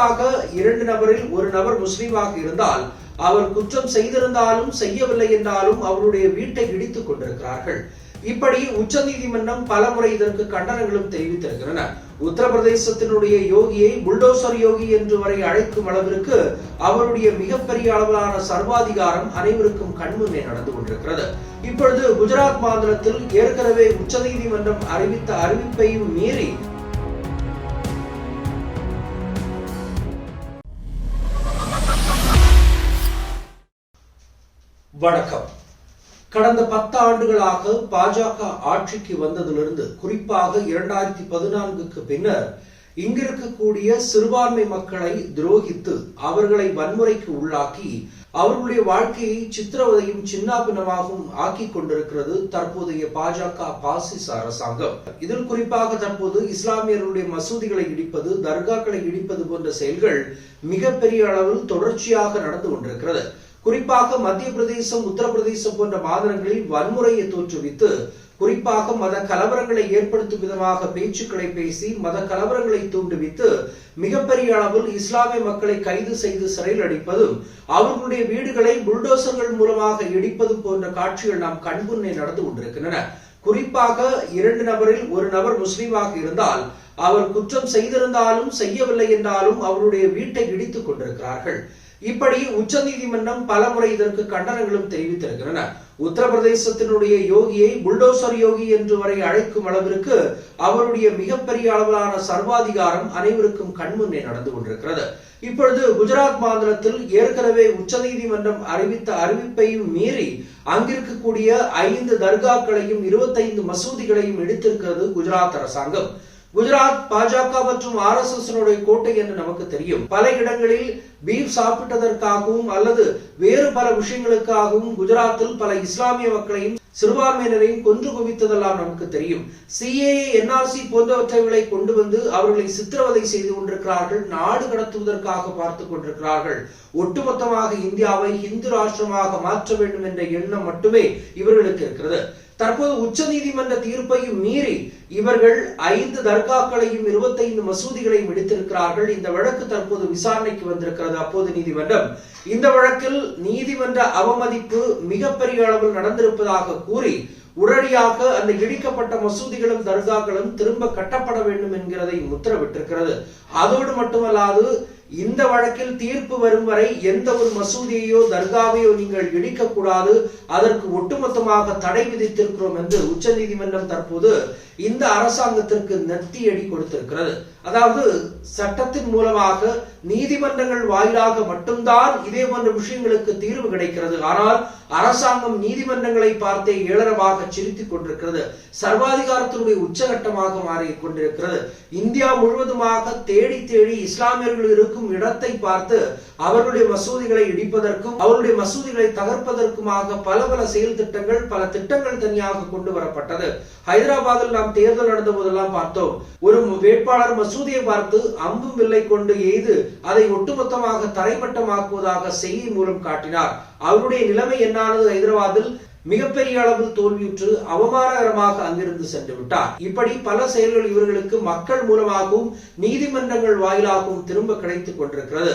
குறிப்பாக இரண்டு நபரில் ஒரு நபர் முஸ்லீமாக இருந்தால் அவர் குற்றம் செய்திருந்தாலும் செய்யவில்லை என்றாலும் அவருடைய வீட்டை இடித்துக் கொண்டிருக்கிறார்கள். இப்படி உச்சநீதிமன்றம் பலமுறை இதற்கு கண்டனங்களும் தெரிவித்திருக்கின்றன. உத்தரப்பிரதேசத்தினுடைய யோகியை புல்டோசர் யோகி என்று வரை அழைக்கும் அளவிற்கு அவருடைய மிகப்பெரிய அளவிலான சர்வாதிகாரம் அனைவருக்கும் கண்முன்னே நடந்து கொண்டிருக்கிறது. இப்பொழுது குஜராத் மாநிலத்தில் ஏற்கனவே உச்சநீதிமன்றம் அறிவித்த அறிவிப்பையும் மீறி வணக்கம். கடந்த பத்து ஆண்டுகளாக பாஜக ஆட்சிக்கு வந்ததிலிருந்து குறிப்பாக இரண்டாயிரத்தி பதினான்குக்கு பின்னர் இங்கிருக்கக்கூடிய சிறுபான்மை மக்களை துரோகித்து அவர்களை வன்முறைக்கு உள்ளாக்கி அவர்களுடைய வாழ்க்கையை சித்திரவதையும் சின்னாபின்னமாகவும் ஆக்கி கொண்டிருக்கிறது தற்போதைய பாஜக பாசிச அரசாங்கம். இதில் குறிப்பாக தற்போது இஸ்லாமியர்களுடைய மசூதிகளை இடிப்பது தர்காக்களை இடிப்பது போன்ற செயல்கள் மிகப்பெரிய அளவில் தொடர்ச்சியாக நடந்து கொண்டிருக்கிறது. குறிப்பாக மத்திய பிரதேசம் உத்தரப்பிரதேசம் போன்ற மாநிலங்களில் வன்முறையை தோற்றுவித்து குறிப்பாக மத கலவரங்களை ஏற்படுத்தும் விதமாக பேச்சுக்களை பேசி மத கலவரங்களை தூண்டுவித்து மிகப்பெரிய அளவில் இஸ்லாமிய மக்களை கைது செய்து சிறையில் அடிப்பதும் அவர்களுடைய வீடுகளை புல்டோசர்கள் மூலமாக இடிப்பதும் போன்ற காட்சிகள் நாம் கண்முன்னே நடந்து கொண்டிருக்கின்றன. குறிப்பாக இரண்டு நபரில் ஒரு நபர் முஸ்லீமாக இருந்தால் அவர் குற்றம் செய்திருந்தாலும் செய்யவில்லை என்றாலும் அவருடைய வீட்டை இடித்துக் கொண்டிருக்கிறார்கள். இப்படி உச்சநீதிமன்றம் பலமுறை இதற்கு கண்டனங்களும் தெரிவித்திருக்கின்றன. உத்தரப்பிரதேசத்தினுடைய யோகியை புல்டோசர் யோகி என்று வரை அழைக்கும் அளவிற்கு அவருடைய மிகப்பெரிய அளவிலான சர்வாதிகாரம் அனைவருக்கும் கண்முன்னே நடந்து கொண்டிருக்கிறது. இப்பொழுது குஜராத் மாநிலத்தில் ஏற்கனவே உச்சநீதிமன்றம் அறிவித்த அறிவிப்பையும் மீறி அங்கிருக்கக்கூடிய ஐந்து தர்காக்களையும் இருபத்தைந்து மசூதிகளையும் எடுத்திருக்கிறது குஜராத் அரசாங்கம். குஜராத் பாஜக மற்றும் ஆர் எஸ் எஸ் கோட்டை என்று நமக்கு தெரியும். பல இடங்களில் பீஃப் சாப்பிட்டதற்காகவும் அல்லது வேறு பல விஷயங்களுக்காகவும் குஜராத்தில் பல இஸ்லாமிய மக்களையும் சிறுபான்மையினரையும் கொன்று குவித்ததெல்லாம் நமக்கு தெரியும். சிஏஏ என்ஆர்சி போன்றவற்றைகளை கொண்டு வந்து அவர்களை சித்திரவதை செய்து கொண்டிருக்கிறார்கள் நாடு கடத்துவதற்காக பார்த்து கொண்டிருக்கிறார்கள். ஒட்டுமொத்தமாக இந்தியாவை இந்து ராஷ்டிரமாக மாற்ற வேண்டும் என்ற எண்ணம் மட்டுமே இவர்களுக்கு இருக்கிறது. தற்போது உச்ச நீதிமன்ற தீர்ப்பையும் மீறி இவர்கள் ஐந்து தர்காக்களையும் இருபத்தைந்து மசூதிகளையும் எடுத்திருக்கிறார்கள் இந்த வழக்கு தற்போது விசாரணைக்கு வந்திருக்கிறது. அப்போது நீதிமன்றம் இந்த வழக்கில் நீதிமன்ற அவமதிப்பு மிகப்பெரிய அளவில் நடந்திருப்பதாக கூறி உடனடியாக அந்த இடிக்கப்பட்ட மசூதிகளும் தர்காக்களும் திரும்ப கட்டப்பட வேண்டும் என்கிறதை உத்தரவிட்டிருக்கிறது. அதோடு மட்டுமல்லாது இந்த வழக்கில் தீர்ப்பு வரும் வரை எந்த ஒரு மசூதியையோ தர்காவையோ நீங்கள் இடிக்கக்கூடாது. அதற்கு ஒட்டுமொத்தமாக தடை விதித்திருக்கிறோம் என்று உச்சநீதிமன்றம் தற்போது இந்த அரசாங்கத்திற்கு நெத்தியடி கொடுத்திருக்கிறது. அதாவது சட்டத்தின் மூலமாக நீதிமன்றங்கள் வாயிலாக மட்டும்தான் இதே போன்ற விஷயங்களுக்கு தீர்வு கிடைக்கிறது. ஆனால் அரசாங்கம் நீதிமன்றங்களை பார்த்தே ஏளனமாக சிரித்துக் கொண்டிருக்கிறது. சர்வாதிகாரத்தினுடைய உச்சகட்டமாக மாறி கொண்டிருக்கிறது. இந்தியா முழுவதுமாக தேடி தேடி இஸ்லாமியர்கள் இருக்கும் இடத்தை பார்த்து அவர்களுடைய மசூதிகளை இடிப்பதற்கும் அவருடைய மசூதிகளை தகர்ப்பதற்குமாக பல பல செயல் திட்டங்கள் பல திட்டங்கள் தனியாக கொண்டு வரப்பட்டது. ஹைதராபாத்தில் நாம் நாம் தேர்தல் நடந்த போதெல்லாம் பார்த்தோம். ஒரு வேட்பாளர் மசூதியை பார்த்து அம்பும் வில்லை கொண்டு எய்து அதை ஒட்டுமொத்தமாக தரைமட்டமாக்குவதாக செய்தி மூலம் காட்டினார். அவருடைய நிலைமை என்னானது? ஹைதராபாத்தில் மிகப்பெரிய அளவில் தோல்வியுற்று அவமானகரமாக அங்கிருந்து சென்று விட்டார். இப்படி பல செயல்கள் இவர்களுக்கு மக்கள் மூலமாகவும் நீதிமன்றங்கள் வாயிலாகவும் திரும்ப கிடைத்துக் கொண்டிருக்கிறது.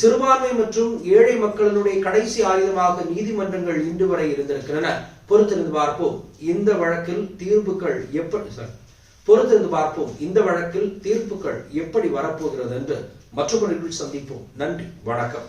சிறுபான்மை மற்றும் ஏழை மக்களினுடைய கடைசி ஆயுதமாக நீதிமன்றங்கள் இன்று வரை இருந்திருக்கின்றன. பொறுத்திருந்து பார்ப்போம். இந்த வழக்கில் தீர்ப்புகள் எப்படி சார் பொறுத்திருந்து பார்ப்போம். இந்த வழக்கில் தீர்ப்புகள் எப்படி வரப்போகிறது என்று மற்றொரு சந்திப்போம். நன்றி. வணக்கம்.